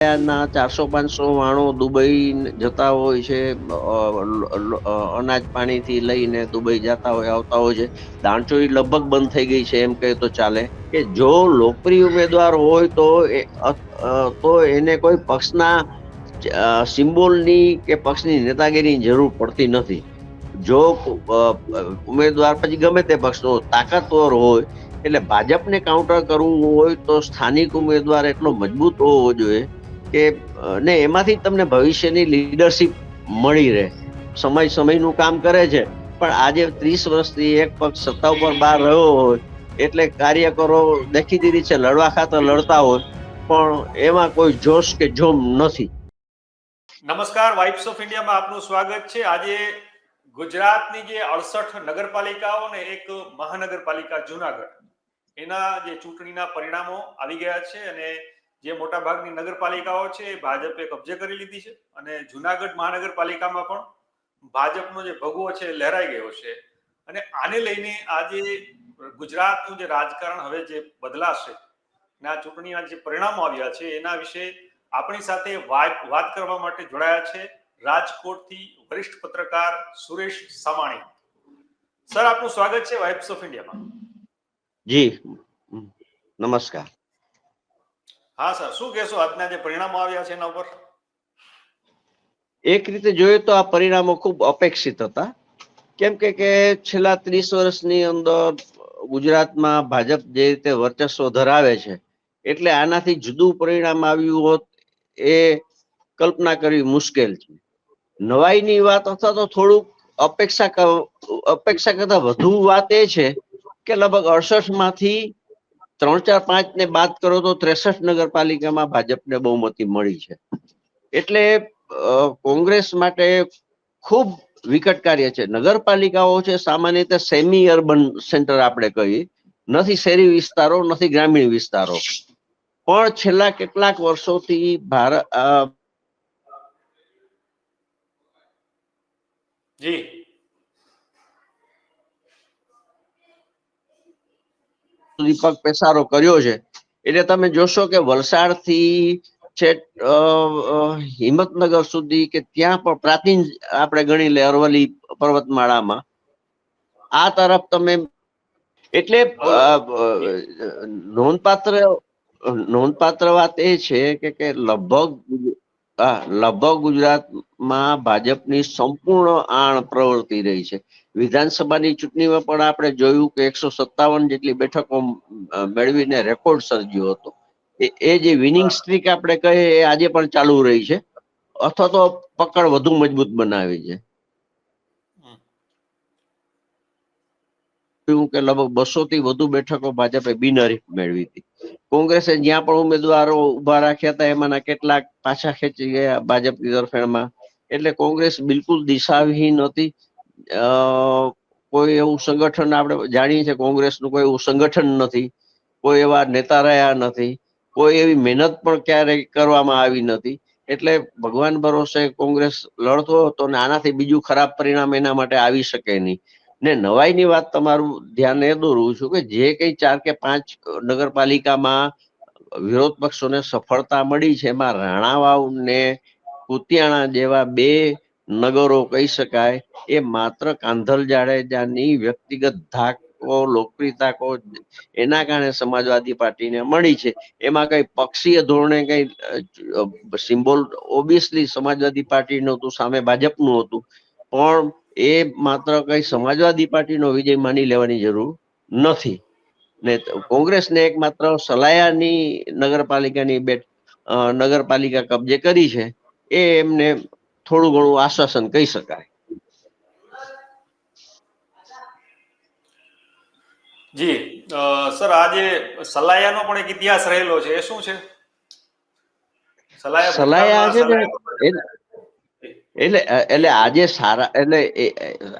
ના ચારસો, પાંચસો માણો દુબઈ જતા હોય છે અનાજ પાણીથી લઈને દુબઈ જતા હોય, આવતા હોય છે. દાણચોરી લગભગ બંધ થઈ ગઈ છે, એમ કહે તો ચાલે. કે જો લોકપ્રિય ઉમેદવાર હોય તો તો એને કોઈ પક્ષના સિમ્બોલની કે પક્ષની નેતાગીરીની જરૂર પડતી નથી. જો ઉમેદવાર પછી ગમે તે પક્ષનો તાકાતવર હોય, એટલે ભાજપને કાઉન્ટર કરવું હોય તો સ્થાનિક ઉમેદવાર એટલો મજબૂત હોવો જોઈએ કે ને એમાંથી તમને ભવિષ્યની લીડરશીપ મળી રહે. સમય સમયનું કામ કરે છે, પણ આજે ત્રીસ વર્ષથી એક પક્ષ સત્તા ઉપર બહાર રહ્યો હોય, એટલે કાર્યકરો દેખીતી રીતે લડવા ખાતર લડતા હોય, પણ એમાં કોઈ જોશ કે જોમ નથી. નમસ્કાર વાઇફ્સ ઓફ ઇન્ડિયામાં આપનું સ્વાગત છે. આજે ગુજરાતની જે અડસઠ નગરપાલિકાઓ ને એક મહાનગરપાલિકા જુનાગઢ, એના જે ચૂંટણીના પરિણામો આવી ગયા છે અને જે મોટા ભાગની નગરપાલિકાઓ છે એ ભાજપે કબજે કરી લીધી છે અને જુનાગઢ મહાનગરપાલિકામાં પણ ભાજપનો જે ભગવો છે લહેરાઈ ગયો છે. અને આને લઈને આજે ગુજરાતનું જે રાજકારણ હવે જે બદલાશે ના ચૂંટણીના જે પરિણામો આવ્યા છે એના વિશે આપણી સાથે વાત કરવા માટે જોડાયા છે રાજકોટથી વરિષ્ઠ પત્રકાર સુરેશ સામાણી. સર, આપનું સ્વાગત છે વાઇબ્સ ઓફ ઇન્ડિયામાં જી. નમસ્કાર. હા, સર. શું કહેશો? આજના જે પરિણામો આવ્યા છે એના ઉપર? એક રીતે જોઈએ તો આ પરિણામો ખૂબ અપેક્ષિત હતા. કેમ કે કે છેલ્લા ત્રીસ વર્ષની અંદર ગુજરાતમાં ભાજપ જે રીતે વર્ચસ્વ ધરાવે છે, એટલે આનાથી જુદું પરિણામ આવ્યું હોત એ કલ્પના કરવી મુશ્કેલ છે. નવાઈની વાત અથવા તો થોડુંક અપેક્ષા અપેક્ષા કરતા વધુ વાત એ છે કે લગભગ અડસઠમાંથી ત્રણ ચાર પાંચ ને બાદ કરો તો ત્રેસઠ નગરપાલિકામાં ભાજપને બહુમતી મળી છે. એટલે કોંગ્રેસ માટે ખૂબ વિકટ કાર્ય છે. નગરપાલિકાઓ છે, સામાન્ય રીતે સેમી અર્બન સેન્ટર આપણે કહીએ. નથી શહેરી વિસ્તારો, નથી ગ્રામીણ વિસ્તારો. પણ છેલ્લા કેટલાક વર્ષોથી ભારત જી. દીપક પેસારો કર્યો છે. એટલે તમે જોશો કે વલસાડથી અ, હિંમતનગર સુધી કે ત્યાં પણ પ્રાચીન આપણે ગણી લે અરવલ્લી પર્વતમાળામાં. આ તરફ તમે એટલે નોંધપાત્ર નોંધપાત્ર વાત એ છે કે લગભગ લગભગ ગુજરાતમાં ભાજપની સંપૂર્ણ આણ પ્રવર્તી રહી છે. વિધાનસભાની ચૂંટણીમાં પણ આપણે જોયું કે એકસો સત્તાવન જેટલી બેઠકો મેળવીને રેકોર્ડ સર્જ્યો હતો. એ- જે વિનિંગ સ્ટ્રીક આપણે કહીએ એ આજે પણ ચાલુ રહી છે. અથવા તો પકડ વધુ મજબૂત બનાવી છે. જોયું કે લગભગ બસો થી વધુ બેઠકો ભાજપે બિનહરીફ મેળવી હતી. કોંગ્રેસે જ્યાં પણ ઉમેદવારો ઊભા રાખ્યા હતા, એમાંના કેટલાક પાછા ખેંચી ગયા ભાજપની તરફેણમાં. એટલે કોંગ્રેસ બિલકુલ દિશાવિહીન હતી. કોઈ એવું સંગઠન આપણે જાણીએ છીએ કોંગ્રેસનું કોઈ એવું સંગઠન નથી. કોઈ એવા નેતા રહ્યા નથી. કોઈ એવી મહેનત પણ ક્યારેય કરવામાં આવી નથી. એટલે ભગવાન ભરોસે કોંગ્રેસ લડતો હતો અને આનાથી બીજું ખરાબ પરિણામ એના માટે આવી શકે નહીં. ને નવાઈની વાત તમારું ધ્યાન એ દોરવું છું કે જે કઈ ચાર કે પાંચ નગરપાલિકામાં વિરોધ પક્ષોને સફળતા મળી છે, એમાં રાણાવાવ ને કુતિયાણા જેવા બે નગરો કહી શકાય, એ માત્ર કાંધલ જાડેજાની વ્યક્તિગત ધાકો લોકપ્રિયતા કો એના કારણે સમાજવાદી પાર્ટીને મળી છે. એમાં કઈ પક્ષીય ધોરણે કઈ સિમ્બોલ ઓબ્વિયસલી સમાજવાદી પાર્ટીનું હતું, સામે ભાજપનું હતું, પણ એ માત્ર કઈ સમાજવાદી પાર્ટીનો વિજય માની લેવાની જરૂર નથી. ને કોંગ્રેસને એક માત્ર સલાયાની નગરપાલિકાની બેટ અ, નગરપાલિકા કબજે કરી છે એ એમને થોડું ઘણું આશ્વાસન કહી શકાય. જી સર આજે સલાયાનો પણ એક ઇતિહાસ રહેલો છે એ શું છે? સલાયા સલાયા છે ને એટલે એટલે આજે સારા, એટલે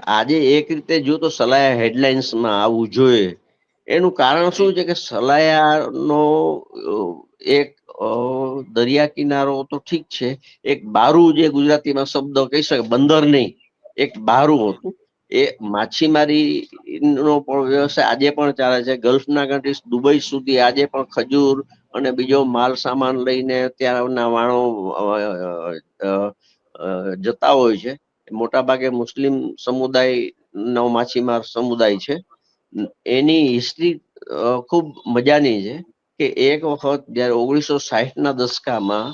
આજે એક રીતે જો તો સલાયા હેડલાઇન્સમાં આવવું જોઈએ. એનું કારણ શું છે કે સલાયાનો એક દરિયા કિનારો તો ઠીક છે. એક બારું જે ગુજરાતીમાં શબ્દ કહી શકે બંદર નહીં. એક બારું હતું. એ માછીમારી નો પણ વ્યવસાય આજે પણ ચાલે છે. ગલ્ફના કન્ટ્રીઝ દુબઈ સુધી આજે પણ ખજૂર અને બીજો માલ સામાન લઈને ત્યાંના વાણો જતા હોય છે. મોટા ભાગે મુસ્લિમ સમુદાયનો માછીમાર સમુદાય છે. એની હિસ્ટ્રી ખૂબ મજાની છે કે એક વખત જ્યારે ઓગણીસો સાહીઠના દશકામાં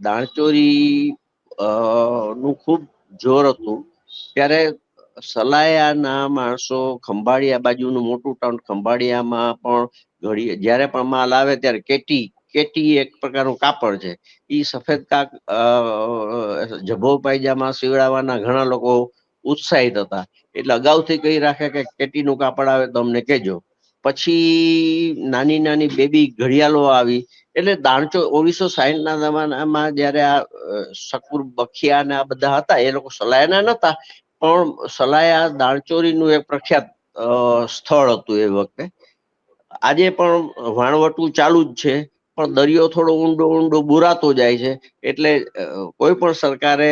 દાણચોરી નું ખૂબ જોર હતું, ત્યારે સલાયાના માણસો ખંભાળિયા બાજુનું મોટું ટાઉન ખંભાળિયામાં પણ ઘડી જ્યારે પણ માલ આવે ત્યારે કેટી કેટી એક પ્રકારનું કાપડ છે. એ સફેદ કાક જભો પાયજામા સીવડાવવાના ઘણા લોકો ઉત્સાહિત હતા. એટલે અગાઉથી કહી રાખે કે કેટીનું કાપડ આવે તો અમને કહેજો. પછી નાની નાની બેબી ઘડિયાળો આવી, એટલે દાણચો ઓગણીસો સાહીઠ ના જમાનામાં જયારે આ શકુર બખિયા ને આ બધા હતા, એ લોકો સલાયાના નતા, પણ સલાયા દાણચોરીનું એક પ્રખ્યાત સ્થળ હતું એ વખતે. આજે પણ વાણવટું ચાલુ જ છે. પણ દરિયો થોડો ઊંડો ઊંડો બુરાતો જાય છે. એટલે કોઈ પણ સરકારે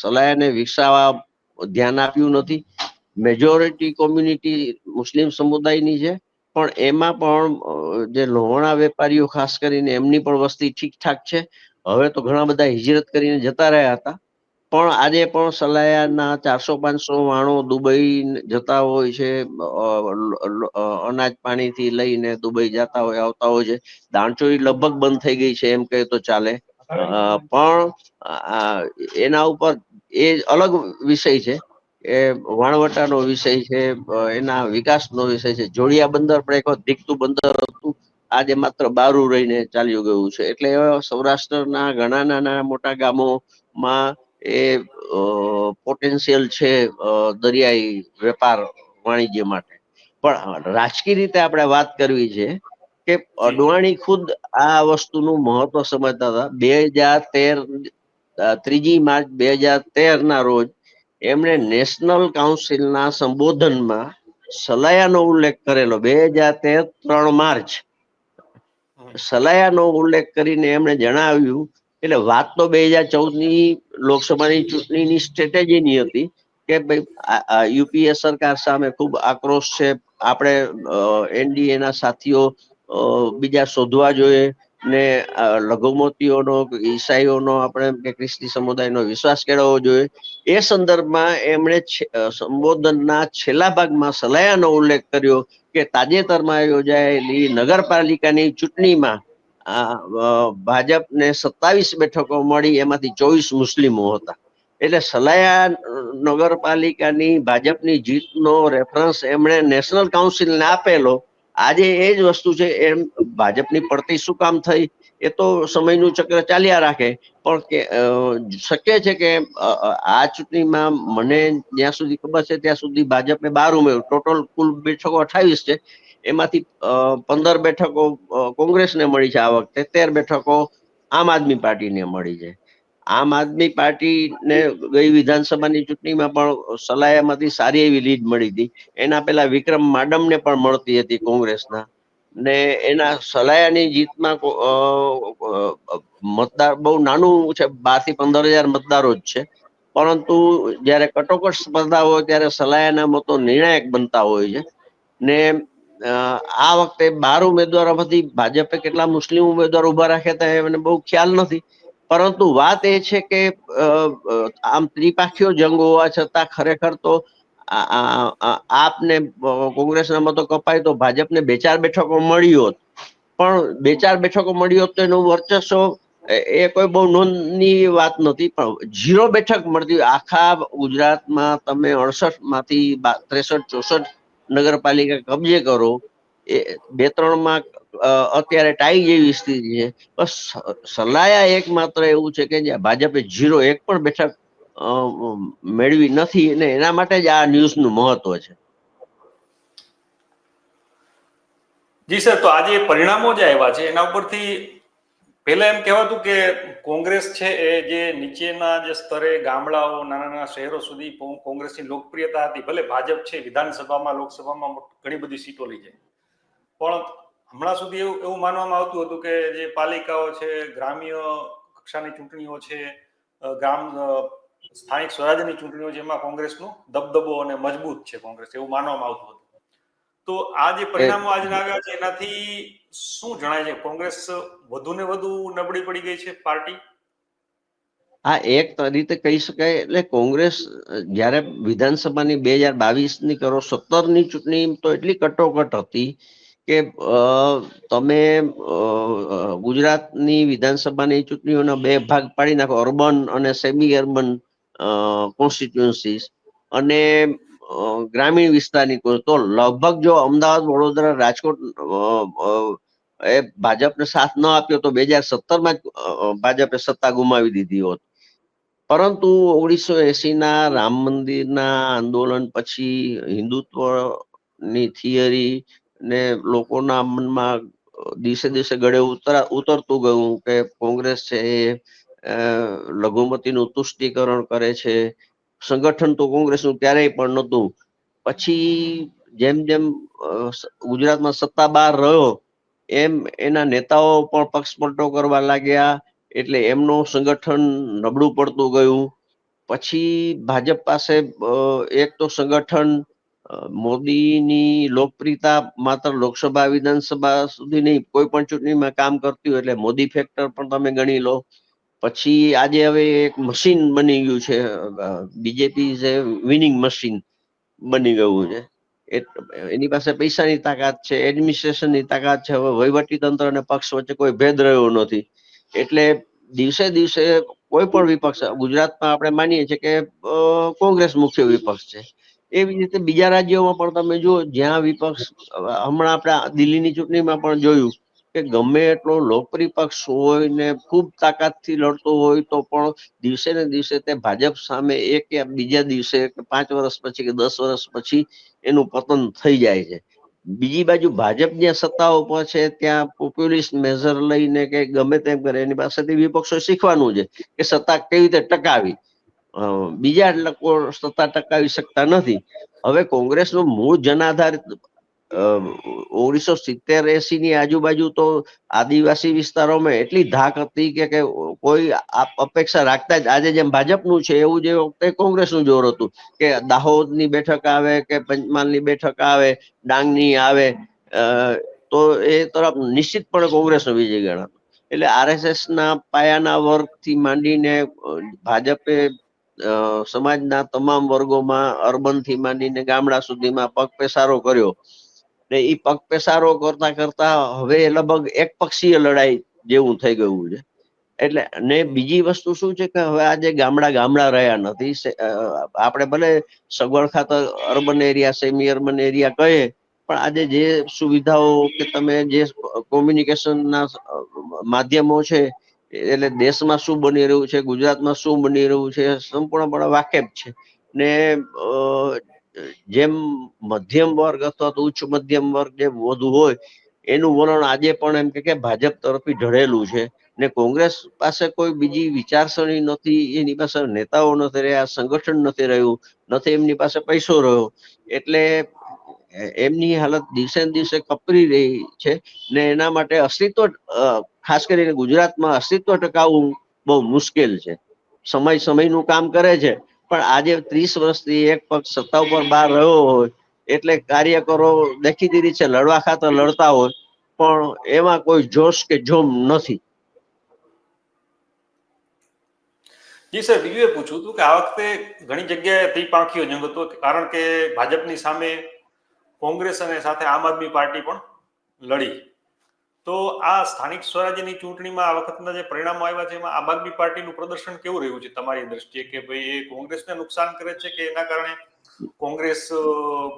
સલાહને વિકસાવવા ધ્યાન આપ્યું નથી. મેજોરિટી કોમ્યુનિટી મુસ્લિમ સમુદાયની છે. પણ એમાં પણ જે લોહણા વેપારીઓ, ખાસ કરીને એમની પણ વસ્તી ઠીકઠાક છે. હવે તો ઘણા બધા હિજરત કરીને જતા રહ્યા હતા. પણ આજે પણ સલાયાના ચારસો પાંચસો વાણો દુબઈ જતા હોય છે અનાજ પાણી થી લઈને દુબઈ જતા હોય, આવતા હોય છે. દાણચોરી લગભગ બંધ થઈ ગઈ છે એમ કહે તો ચાલે. પણ એના ઉપર એ અલગ વિષય છે. એ વહાણવટાનો વિષય છે એના વિકાસનો વિષય છે. જોડિયા બંદર પણ એક દીકતું બંદર હતું. આજે માત્ર બારું રહીને ચાલ્યું ગયું છે. એટલે સૌરાષ્ટ્રના ઘણા નાના મોટા ગામોમાં એ પોટેન્શિયલ છે દરિયાઈ વેપાર વાણિજ્ય માટે. પણ રાજકીય રીતે આપણે વાત કરવી છે કે અડવાણી ખુદ આ વસ્તુનું મહત્વ સમજતા હતા. બે હજાર તેર ત્રીજી માર્ચ બે હજાર તેર ના રોજ એમણે નેશનલ કાઉન્સિલના સંબોધનમાં સલાયાનો ઉલ્લેખ કરેલો. બે હજાર તેર ત્રણ માર્ચ. સલાયાનો ઉલ્લેખ કરીને એમણે જણાવ્યું એટલે વાત તો બે હજાર ચૌદની લોકસભાની ચૂંટણીની સ્ટ્રેટેજીની હતી કે ભાઈ યુપીએ સરકાર સામે ખૂબ આક્રોશ છે. આપણે એનડીએના સાથીઓ બીજા શોધવા જોઈએ ને લઘુમતીઓનો, ઈસાઈઓનો આપણે કે ખ્રિસ્તી સમુદાયનો વિશ્વાસ કેળવવો જોઈએ. એ સંદર્ભમાં એમણે સંબોધનના છેલ્લા ભાગમાં સલાયાનો ઉલ્લેખ કર્યો કે તાજેતરમાં યોજાયેલી નગરપાલિકાની ચૂંટણીમાં ભાજપને સત્તાવીસ બેઠકો મળી, એમાંથી ચોવીસ મુસ્લિમો હતા. એટલે સલાયા નગરપાલિકાની ભાજપની જીતનો રેફરન્સ એમણે નેશનલ કાઉન્સિલને આપેલો. આજે એ જ વસ્તુ છે, એમ ભાજપની પડતી શું કામ થઈ? એ તો સમયનું ચક્ર ચાલ્યા રાખે. પણ કે શક્ય છે કે આ ચૂંટણીમાં મને જ્યાં સુધી ખબર છે, ત્યાં સુધી ભાજપે બાર ઉમેર્યું. ટોટલ કુલ બેઠકો અઠાવીસ છે. એમાંથી પંદર બેઠકો કોંગ્રેસને મળી છે આ વખતે, તેર બેઠકો આમ આદમી પાર્ટીને મળી છે. આમ આદમી પાર્ટીને ગઈ વિધાનસભાની ચૂંટણીમાં પણ સલાયામાંથી સારી એવી લીડ મળી હતી. એના પહેલા વિક્રમ માડમને પણ મળતી હતી કોંગ્રેસના. ને એના સલાયાની જીતમાં મતદાર બહુ નાનું છે બારથી પંદર હજાર મતદારો જ છે. પરંતુ જ્યારે કટોકટ સ્પર્ધા હોય ત્યારે સલાયાના મતો નિર્ણાયક બનતા હોય છે. ને આ વખતે બાર ઉમેદવારોમાંથી ભાજપે કેટલા મુસ્લિમ ઉમેદવાર ઊભા રાખ્યા હતા એ મને બહુ ખ્યાલ નથી. પરંતુ વાત એ છે કે આમ ત્રિપાખીઓ જંગ હોવા છતાં ખરેખર તો આપને કોંગ્રેસના મતો કપાય તો ભાજપને બે ચાર બેઠકો મળી હોત. પણ બે ચાર બેઠકો મળી હોત તો એનું વર્ચસ્વ એ- કોઈ બહુ નોંધની વાત નથી. પણ ઝીરો બેઠક મળતી. આખા ગુજરાતમાં તમે અડસઠમાંથી ત્રેસઠ, ચોસઠ નગરપાલિકા કબજે કરો, એ બે ત્રણમાં અત્યારે ટાઈ જેવી સ્થિતિ છે. બસ સલાયા એકમાત્ર એવું છે કે ભાજપે ઝીરો એક પણ બેઠક મેળવી નથી અને એના માટે જ આ ન્યૂઝનું મહત્વ છે. જી સર, તો આજે પરિણામો જે આવ્યા છે, એના ઉપરથી પહેલા એમ કહેવાતું કે કોંગ્રેસ છે એ જે નીચેના જે સ્તરે ગામડાઓ નાના નાના શહેરો સુધી કોંગ્રેસની લોકપ્રિયતા હતી. ભલે ભાજપ છે વિધાનસભામાં લોકસભામાં ઘણી બધી સીટો લઈ જાય. પણ હમણાં સુધી એવું એવું માનવામાં આવતું હતું કે જે પાલિકાઓ છે ગ્રામ્ય કક્ષાની ચૂંટણીઓ છે ગ્રામ સ્થાનિક સ્વરાજ્યની ચૂંટણીઓ જેમાં કોંગ્રેસનો દબદબો અને મજબૂત છે કોંગ્રેસ. એવું માનવામાં આવતું હતું. તો આ જે પરિણામો આજે આવ્યા છે એનાથી શું જણાય છે? કોંગ્રેસ વધુ ને વધુ નબળી પડી ગઈ છે પાર્ટી? આ એક રીતે કહી શકાય, એટલે કોંગ્રેસ જ્યારે વિધાનસભાની બે હજાર બાવીસની કરો સત્તરની ચૂંટણી તો એટલી કટોકટ હતી કે તમે ગુજરાતની વિધાનસભાની ચૂંટણીઓના બે ભાગ પાડી નાખો, અર્બન અને સેમી અર્બન કોન્સ્ટિટ્યુન્સીસ અને ગ્રામીણ વિસ્તારની તો લગભગ જો અમદાવાદ, વડોદરા, રાજકોટ એ ભાજપને સાથ ન આપ્યો તો બે હજાર સત્તરમાં જ ભાજપે સત્તા ગુમાવી દીધી હોત. પરંતુ ઓગણીસો એસીના રામ મંદિરના આંદોલન પછી હિન્દુત્વની થિયરી ને લોકોના મનમાં દિવસે દિવસે ગળે ઉતરા, ઉતરતું ગયું કે કોંગ્રેસ છે એ લઘુમતીનું તુષ્ટિકરણ કરે છે. સંગઠન તો કોંગ્રેસનું ક્યારેય પણ નહોતું. પછી જેમ જેમ ગુજરાતમાં સત્તા બહાર રહ્યો એમ એના નેતાઓ પણ પક્ષપલટો કરવા લાગ્યા, એટલે એમનું સંગઠન નબળું પડતું ગયું. પછી ભાજપ પાસે એક તો સંગઠન મોદીની લોકપ્રિયતા માત્ર લોકસભા, વિધાનસભા સુધી નહીં, કોઈ પણ ચૂંટણીમાં કામ કરતી હોય એટલે મોદી ફેક્ટર પણ તમે ગણી લો. પછી આજે હવે એક મશીન બની ગયું છે BJP is a winning machine બની ગયું છે. એની પાસે પૈસાની તાકાત છે એડમિનિસ્ટ્રેશનની તાકાત છે, હવે વહીવટી તંત્ર અને પક્ષ વચ્ચે કોઈ ભેદ રહ્યો નથી. એટલે દિવસે દિવસે કોઈ પણ વિપક્ષ, ગુજરાતમાં આપણે માનીએ છીએ કે કોંગ્રેસ મુખ્ય વિપક્ષ છે. એવી રીતે બીજા રાજ્યોમાં પણ તમે જુઓ, જ્યાં વિપક્ષ હમણાં આપણે દિલ્હીની ચૂંટણીમાં પણ જોયું કે ગમે એટલો લોકપ્રિય પક્ષ હોય ને ખૂબ તાકાતથી લડતો હોય તો પણ દિવસે ને દિવસે તે ભાજપ સામે એક કે બીજા દિવસે પાંચ વર્ષ પછી કે દસ વર્ષ પછી એનું પતન થઈ જાય છે. બીજી બાજુ ભાજપ જ્યાં સત્તા ઉપર છે ત્યાં પોપ્યુલિસ્ટ મેઝર લઈને કે ગમે તેમ કરે એની પાસેથી વિપક્ષો શીખવાનું છે કે સત્તા કેવી રીતે ટકાવી. બીજા લોકો સત્તા ટકાવી શકતા નથી. હવે કોંગ્રેસનો મૂળ જનાધારિત ઓગણીસો સિત્તેર એસી ની આજુબાજુ તો આદિવાસી વિસ્તારોમાં એટલી ધાક હતી કે કોઈ અપેક્ષા રાખતા જ આજે જેમ ભાજપનું છે એવું જે વખતે કોંગ્રેસનું જોર હતું કે દાહોદની બેઠક આવે કે પંચમહાલની બેઠક આવે, ડાંગની આવે તો એ તરફ નિશ્ચિતપણે કોંગ્રેસનો વિજય ગણાતો. એટલે આરએસએસ ના પાયાના વર્ગથી માંડીને ભાજપે સમાજના તમામ વર્ગોમાં અર્બનથી માંડીને ગામડા સુધીમાં પગ પેસારો કર્યો. ને એ પગ પેસારો કરતા કરતા હવે લગભગ એક પક્ષીય લડાઈ જેવું થઈ ગયું છે. એટલે ને બીજી વસ્તુ શું છે કે હવે આજે ગામડા ગામડા રહ્યા નથી આપણે ભલે સગવડ ખાતર urban area, semi urban area કહીએ, પણ આજે જે સુવિધાઓ કે તમે જે કોમ્યુનિકેશનના માધ્યમો છે, એટલે દેશમાં શું બની રહ્યું છે, ગુજરાતમાં શું બની રહ્યું છે, સંપૂર્ણપણે વાકેફ છે. ને જેમ મધ્યમ વર્ગ અથવા તો ઉચ્ચ મધ્યમ વર્ગ જે વધુ હોય, એનું વલણ આજે પણ એમ કે ભાજપ તરફી ઢળેલું છે ને કોંગ્રેસ પાસે કોઈ બીજી વિચારસરણી નથી, એની પાસે નેતાઓ નથી રહ્યા, સંગઠન નથી રહ્યું, નથી એમની પાસે પૈસો રહ્યો, એટલે એમની હાલત દિવસે ને દિવસે કપરી રહી છે ને એના માટે અસ્તિત્વ ખાસ કરીને ગુજરાતમાં અસ્તિત્વ ટકાવવું બહુ મુશ્કેલ છે. સમય સમયનું કામ કરે છે પણ આજે ત્રીસ વર્ષથી એક પક્ષ સત્તા ઉપર બહાર રહ્યો હોય, એટલે કાર્યકરો દેખીતી રીતે લડવા ખાતર લડતા હોય, પણ એમાં કોઈ જોશ કે જોમ નથી. જી સર, બીજું એ પૂછવું હતું કે આ વખતે ઘણી જગ્યાએ ત્રિપાંખીયો જંગ હતો, કારણ કે ભાજપની સામે કોંગ્રેસ અને સાથે આમ આદમી પાર્ટી પણ લડી. તો આ સ્થાનિક સ્વરાજ્યની ચૂંટણીમાં આ વખતના જે પરિણામો આવ્યા છે, એમાં આમ આદમી પાર્ટીનું પ્રદર્શન કેવું રહ્યું છે તમારી દ્રષ્ટિએ કે ભાઈ એ કોંગ્રેસને નુકસાન કરે છે કે એના કારણે કોંગ્રેસ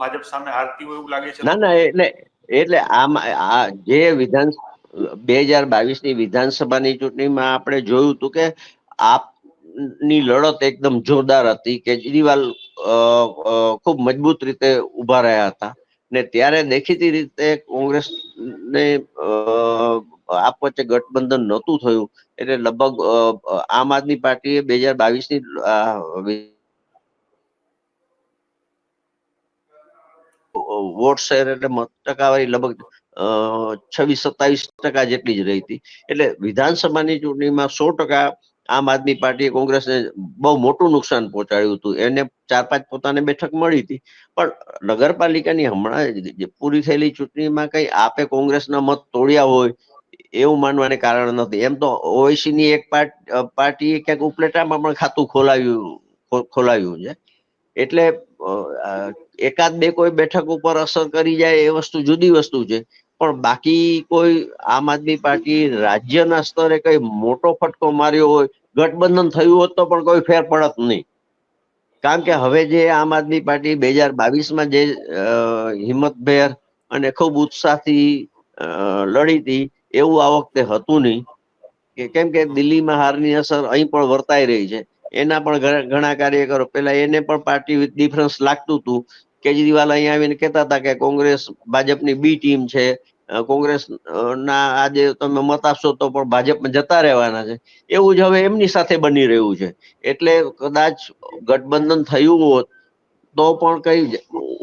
ભાજપ સામે હારતી હોય એવું લાગે છે? ના ના, એટલે એટલે આમાં, આ જે વિધાન બે હજાર બાવીસની વિધાનસભાની ચૂંટણીમાં આપણે જોયું હતું કે આપની લડત એકદમ જોરદાર હતી કેજરીવાલ ખૂબ મજબૂત રીતે ઊભા રહ્યા હતા. ને ત્યારે દેખીતી રીતે કોંગ્રેસ ને આપ વચ્ચે ગઠબંધન નહોતું થયું, એટલે લગભગ આમ આદમી પાર્ટીએ બે હજાર બાવીસની વોટ શેર એટલે મત ટકાવારી લગભગ છવ્વીસ સત્તાવીસ ટકા જેટલી જ રહી હતી. એટલે વિધાનસભાની ચૂંટણીમાં સો ટકા આમ આદમી પાર્ટીએ કોંગ્રેસને બહુ મોટું નુકસાન પહોંચાડ્યું હતું. એને ચાર પાંચ પોતાને બેઠક મળી હતી. પણ નગરપાલિકાની હમણાં પૂરી થયેલી ચૂંટણીમાં કઈ આપે કોંગ્રેસના મત તોડ્યા હોય, એવું માનવાને કારણ નથી. એમ તો ઓવેસીની એક પાર્ટીએ ક્યાંક ઉપલેટામાં પણ ખાતું ખોલાવ્યું ખોલાવ્યું છે. એટલે એકાદ બે કોઈ બેઠક ઉપર અસર કરી જાય એ વસ્તુ જુદી વસ્તુ છે. પણ બાકી કોઈ આમ આદમી પાર્ટી રાજ્યના સ્તરે કઈ મોટો ફટકો માર્યો હોય, ગઠબંધન થયું હોત તો પણ કોઈ ફેર પડત નહીં. કારણ કે હવે જે આમ આદમી પાર્ટી બે હજાર બાવીસમાં જે હિંમતભેર અને ખૂબ ઉત્સાહથી લડી હતી, એવું આ વખતે હતું નહીં. કે કેમ કે દિલ્હીમાં હારની અસર અહીં પણ વર્તાઈ રહી છે. એના પણ ઘણા- કાર્યકરો પેલા એને પણ પાર્ટી વિથ ડિફરન્સ લાગતું હતું. કેજરીવાલ અહીંયા આવીને કહેતા હતા કે કોંગ્રેસ ભાજપની બી ટીમ છે. કોંગ્રેસ ના આજે તમે મત આપશો તો પણ ભાજપમાં જતા રહેવાના છે. એવું જ હવે એમની સાથે બની રહ્યું છે. એટલે કદાચ ગઠબંધન થયું હોત તો પણ કઈ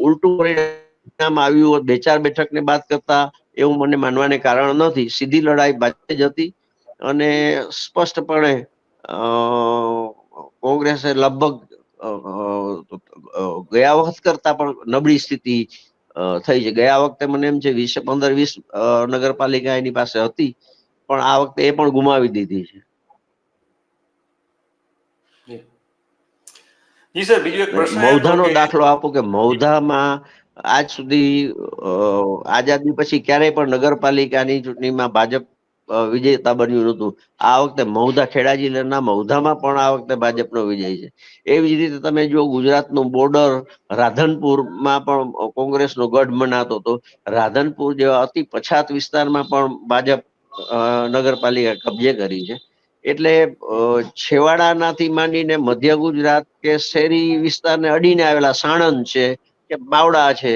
ઉલટું પરિણામ આવ્યું હોત. બે ચાર બેઠકને બાદ કરતા એવું મને માનવાને કારણ નથી. સીધી લડાઈ ભાજપે જ હતી. અને સ્પષ્ટપણે કોંગ્રેસે લગભગ ગયા વખત કરતા પણ નબળી સ્થિતિ થઈ છે. ગયા વખતે મને એમ છે વીસ પંદર વીસ નગરપાલિકા એની પાસે હતી પણ આ વખતે એ પણ ગુમાવી દીધી છે. જી સર બીજો એક પ્રશ્ન મૌધાનો દાખલો આપો કે મૌધામાં આજ સુધી આઝાદી પછી ક્યારેય પણ નગરપાલિકાની ચૂંટણીમાં ભાજપ વિજેતા બન્યું નતું આ વખતે મૌધા ખેડા જિલ્લાના મૌધામાં પણ આ વખતે ભાજપનો વિજય છે. એવી જ રીતે તમે જો ગુજરાતનું બોર્ડર રાધનપુરમાં પણ કોંગ્રેસનો ગઢ મનાતો હતો. રાધનપુર જેવા અતિ પછાત વિસ્તારમાં પણ ભાજપ નગરપાલિકા કબજે કરી છે. એટલે છેવાડાનાથી માંડીને મધ્ય ગુજરાત કે શહેરી વિસ્તારને અડીને આવેલા સાણંદ છે, કે બાવડા છે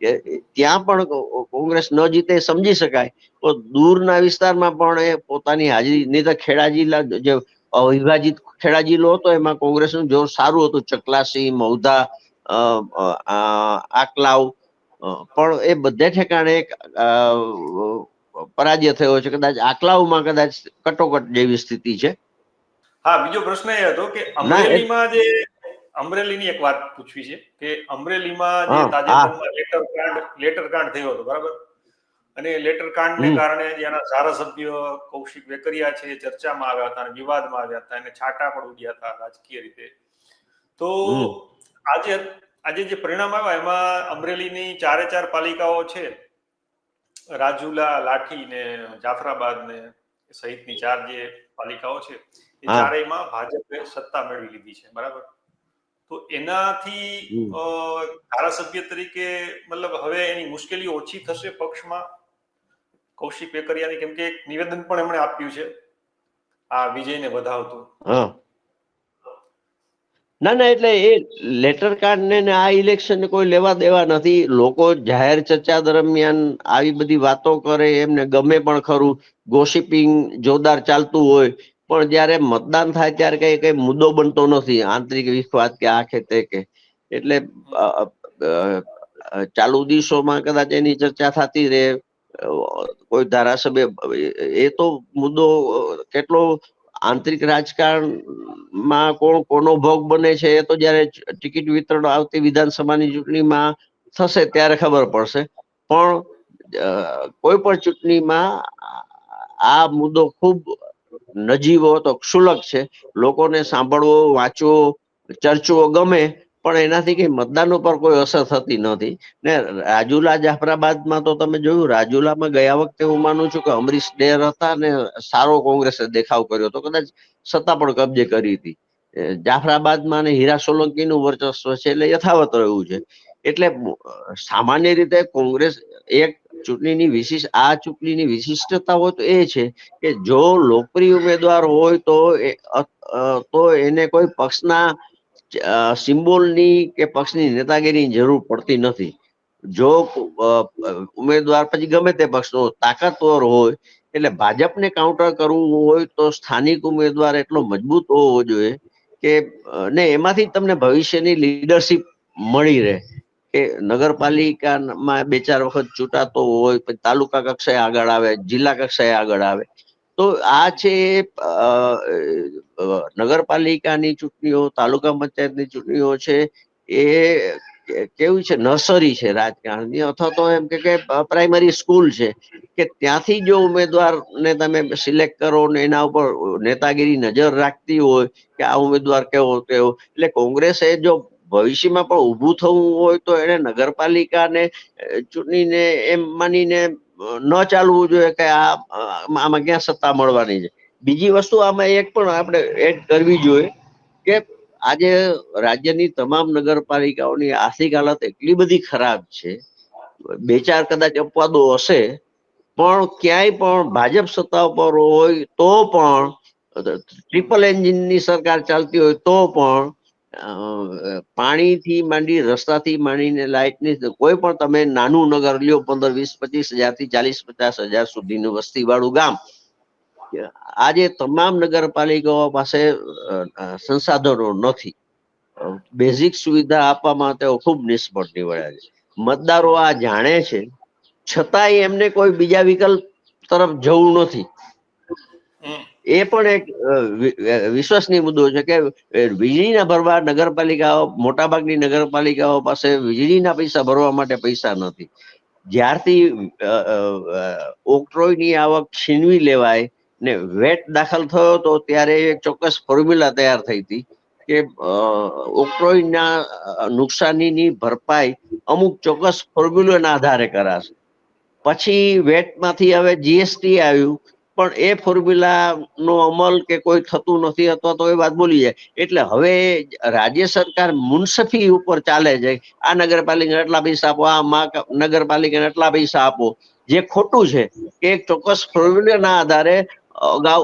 કે ત્યાં પણ કોંગ્રેસ ન જીતે સમજી શકાય. તો દૂરના વિસ્તારમાં પણ એ પોતાની હાજરી નહીં તો ખેડા જિલ્લા જે અવિભાજિત ખેડા જિલ્લો હતો એમાં કોંગ્રેસનું જોર સારું હતું. ચકલાસી મૌધા આકલાવ પણ એ બધે ઠેકાણે પરાજય થયો છે. કદાચ આકલાવમાં કદાચ કટોકટ જેવી સ્થિતિ છે. હા બીજો પ્રશ્ન એ હતો કે અમરેલીમાં જે અમરેલીની એક વાત પૂછવી છે કે અમરેલીમાં જે તાજેતરમાં લેટર કાંડ લેટર કાંડ થયો હતો બરાબર? અને લેટર કાંડને. કારણે જેના ધારાસભ્ય કૌશિક વેકરિયા છે ચર્ચામાં આવ્યા હતા અને વિવાદમાં આવ્યા હતા એને છાટા પણ ઉડ્યા હતા રાજકીય રીતે. તો આજે આજે જે પરિણામ આવ્યા એમાં અમરેલીની ચારે ચાર પાલિકાઓ છે રાજુલા લાઠી ને જાફરાબાદ ને સહિતની ચાર જે પાલિકાઓ છે એ. ચારેયમાં ભાજપે સત્તા મેળવી લીધી છે બરાબર? તો એનાથી ધારાસભ્ય તરીકે મતલબ હવે એની મુશ્કેલી ઓછી થશે પક્ષમાં? કૌશિક વેકરિયાની કેમ કે એક નિવેદન પણ એમણે આપ્યું છે આ વિજયને વધાવતું. ના ના એટલે એ લેટર કાર્ડ ને આ ઇલેક્શન ને કોઈ લેવા દેવા નથી. લોકો જાહેર ચર્ચા દરમિયાન આવી બધી વાતો કરે એમને ગમે પણ ખરું. ગોસિપિંગ જોરદાર ચાલતું હોય પણ જ્યારે મતદાન થાય ત્યારે કઈ કઈ મુદ્દો બનતો નથી, આંતરિક વિશ્વાસ કે આ કે તે કે. એટલે ચાલુ દિવસોમાં કદાચ એની ચર્ચા થતી રહે કોઈ ધારાસભ્ય, એ તો મુદ્દો કેટલો આંતરિક રાજકારણમાં કોણ, કોનો ભોગ બને છે, એ તો જ્યારે ટિકિટ વિતરણ આવતી વિધાનસભાની ચૂંટણીમાં થશે ત્યારે ખબર પડશે. પણ કોઈ પણ ચૂંટણીમાં આ મુદ્દો ખૂબ નજીવો તો ક્ષુલક છે. લોકોને સાંભળવો, વાંચવો, ચર્ચવો ગમે, પણ એનાથી કઈ મતદાન ઉપર કોઈ અસર થતી નથી. ને રાજુલા જાફરાબાદમાં તો તમે જોયું, રાજુલામાં ગયા વખતે હું માનું છું કે અમરીશ ડેર હતા ને સારો કોંગ્રેસે દેખાવ કર્યો તો કદાચ સત્તા પણ કબજે કરી હતી. જાફરાબાદમાં ને હીરા સોલંકીનું વર્ચસ્વ છે એટલે યથાવત રહ્યું છે. એટલે સામાન્ય રીતે કોંગ્રેસ એક ચૂંટણીની વિશિષ્ટ, આ ચૂંટણીની વિશિષ્ટતા હોય તો એ છે કે જો લોકપ્રિય ઉમેદવાર હોય તો તો એને કોઈ પક્ષના સિમ્બોલની કે પક્ષની નેતાગીરીની જરૂર પડતી નથી. જો ઉમેદવાર પછી ગમે તે પક્ષનો તાકાતવર હોય, એટલે ભાજપને કાઉન્ટર કરવું હોય તો સ્થાનિક ઉમેદવાર એટલો મજબૂત હોવો જોઈએ કે, ને એમાંથી તમને ભવિષ્યની લીડરશિપ મળી રહે. કે નગરપાલિકામાં બે ચાર વખત ચૂંટાતો હોય તાલુકા કક્ષાએ આગળ આવે, જિલ્લા કક્ષાએ આગળ આવે. તો આ છે નગરપાલિકાની ચૂંટણીઓ, તાલુકા પંચાયતની ચૂંટણીઓ છે, એ કેવું છે, નર્સરી છે રાજકારણની, અથવા તો એમ કે પ્રાઇમરી સ્કૂલ છે, કે ત્યાંથી જો ઉમેદવારને તમે સિલેક્ટ કરો ને એના ઉપર નેતાગીરી નજર રાખતી હોય, કે આ ઉમેદવાર કેવો કેવો, એટલે કોંગ્રેસે જો ભવિષ્યમાં પણ ઊભું થવું હોય તો એને નગરપાલિકાને ચૂંટણીને એમ માનીને ન ચાલવું જોઈએ કે આ આમાં ક્યાં સત્તા મળવાની છે. બીજી વસ્તુ આમાં એક પણ આપણે એડ કરવી જોઈએ કે આજે રાજ્યની તમામ નગરપાલિકાઓની આર્થિક હાલત એટલી બધી ખરાબ છે. બે ચાર કદાચ અપવાદો હશે, પણ ક્યાંય પણ ભાજપ સત્તા ઉપર હોય તો પણ ટ્રિપલ એન્જિનની સરકાર ચાલતી હોય તો પણ પાણીથી માંડી, રસ્તાથી માંડીને લાઇટની કોઈ પણ તમે નાનું નગર લ્યો, પંદર, વીસ, પચીસ હજારથી ચાલીસ, પચાસ હજાર સુધીનું વસ્તી વાળું ગામ આજે તમામ નગરપાલિકાઓ પાસે સંસાધનો નથી. બેઝિક સુવિધા આપવામાં તેઓ ખૂબ નિષ્ફળ નીવડ્યા છે. મતદારો આ જાણે છે, છતાંય એમને કોઈ બીજા વિકલ્પ તરફ જવું નથી. એ પણ એક વિશ્વાસનીય મુદ્દો છે કે વીજળીના ભરવા નગરપાલિકાઓ, મોટાભાગની નગરપાલિકાઓ પાસે વીજળીના પૈસા ભરવા માટે પૈસા નથી. જ્યારથી ઓક્ટ્રોયની આવક છીનવી લેવાય ને વેટ દાખલ થયો તો ત્યારે એક ચોક્કસ ફોર્મ્યુલા તૈયાર થઈ હતી કે ઓક્ટ્રોયના નુકસાનીની ભરપાઈ અમુક ચોક્કસ ફોર્મ્યુલાના આધારે કરાશે. પછી વેટમાંથી હવે જીએસટી આવ્યું પણ એ ફોર્મ્યુલા નો અમલ કે કોઈ થતું નથી અથવા તો એ વાત બોલી જાય. એટલે હવે રાજ્ય સરકાર મુનસફી ઉપર ચાલે છે. આ નગરપાલિકાને એટલા પૈસા આપો, આ નગરપાલિકાને એટલા પૈસા આપો. જે ખોટું છે કે એક ચોક્કસ ફોર્મ્યુલાના આધારે અગાઉ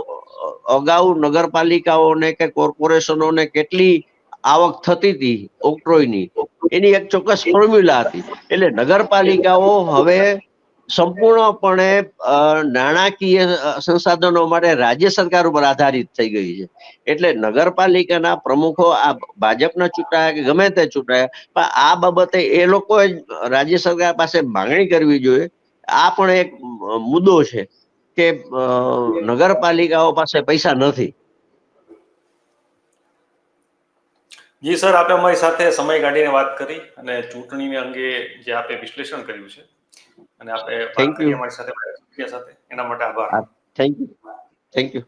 અગાઉ નગરપાલિકાઓને કે કોર્પોરેશનોને કેટલી આવક થતી હતી ઓક્ટ્રોયની એની એક ચોક્કસ ફોર્મ્યુલા હતી. એટલે નગરપાલિકાઓ હવે સંપૂર્ણપણે નાણાકીય સંસાધનો માટે રાજ્ય સરકાર ઉપર આધારિત થઈ ગઈ છે. એટલે નગરપાલિકાના પ્રમુખો આ ભાજપના ચૂંટાયા કે ગમે તે ચૂંટાયા, પણ આ બાબતે એ લોકોએ રાજ્ય સરકાર પાસે માંગણી કરવી જોઈએ. આ પણ એક મુદ્દો છે કે નગરપાલિકાઓ પાસે પૈસા નથી. જી સર, આપે અમારી સાથે સમય કાઢીને વાત કરી અને ચૂંટણીને અંગે જે આપે વિશ્લેષણ કર્યું છે. અને આપણે થેન્ક યુ. અમારી સાથે. સાથે એના માટે આભાર. Thank you thank you